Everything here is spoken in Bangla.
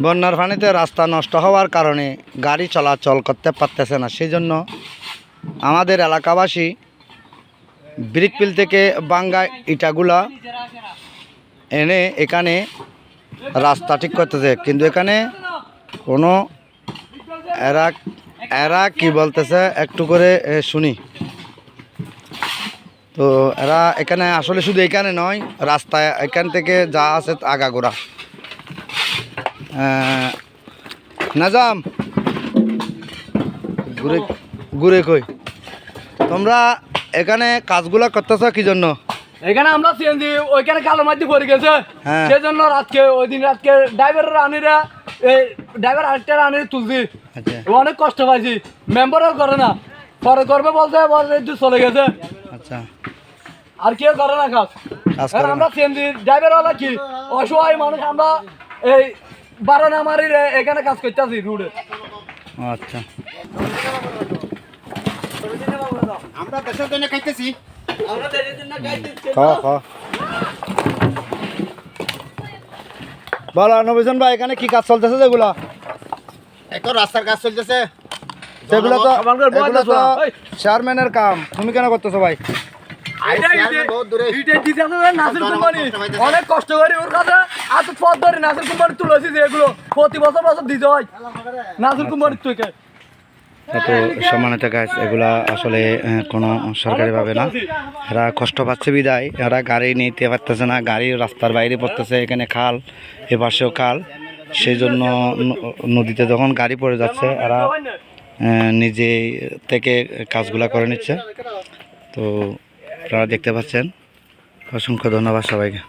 বন্যার পানিতে রাস্তা নষ্ট হওয়ার কারণে গাড়ি চলাচল করতে পারতেছে না। সেই জন্য আমাদের এলাকাবাসী ব্রিকপিল থেকে বাঙ্গা ইটাগুলা এনে এখানে রাস্তা ঠিক করতেছে। কিন্তু এখানে কোনো এরা এরা কি বলতেছে একটু করে শুনি। তো এরা এখানে আসলে শুধু এখানে নয়, রাস্তায় এখান থেকে যা আছে আগাগোড়া। নাজাম। ঘুরে ঘুরে কই? তোমরা এখানে কাজগুলো করতেছ কি জন্য? এখানে আমরা সিএনজি ওইখানে কালো মাটি পড়ে গেছে। হ্যাঁ। সেই জন্য রাতকে ওই দিন রাতকে ড্রাইভারের আনিরা এই ড্রাইভার আরেকটা আনিরে তুলছি। আচ্ছা। অনেক কষ্ট পাইছি। মেম্বারও করে না। পরে করবে বলতে বলতে চলে গেছে। আচ্ছা। আর কেউ করে না কাজ। আমরা সিএনজি ড্রাইভার হলো কি? অসহায় মানুষ আমরা এই বারো নামারির এখানে কাজ করতেছি রুডে। আচ্ছা। আমরা দেশের জন্য খাইতেছি। খাওয়া খাওয়া বলো নবীজন ভাই এখানে কি কাজ চলতেছে যেগুলা? এখন রাস্তার কাজ চলতেছে। সেগুলো তো। চেয়ারম্যানের কাম। তুমি কেন করতেছো ভাই? অনেক কষ্ট করি ওর কাছে এত পথ ধরে নাসির কুমারী তুলেছি যে এগুলো। প্রতি বছর বছর দিতে হয়। নাসির কুমারী থেকে এত সম্মানিত গাছ এগুলা আসলে কোনো সরকারিভাবে না। এরা কষ্ট পাচ্ছে বিদায়। এরা গাড়ি নিতে পারতেছে না গাড়ি রাস্তার বাইরে পড়তেছে এখানে খাল এ পাশেও খাল। সেই জন্য নদীতে যখন গাড়ি পড়ে যাচ্ছে এরা নিজে থেকে কাজগুলা করে নিচ্ছে। তো আপনারা দেখতে পাচ্ছেন। অসংখ্য ধন্যবাদ সবাইকে।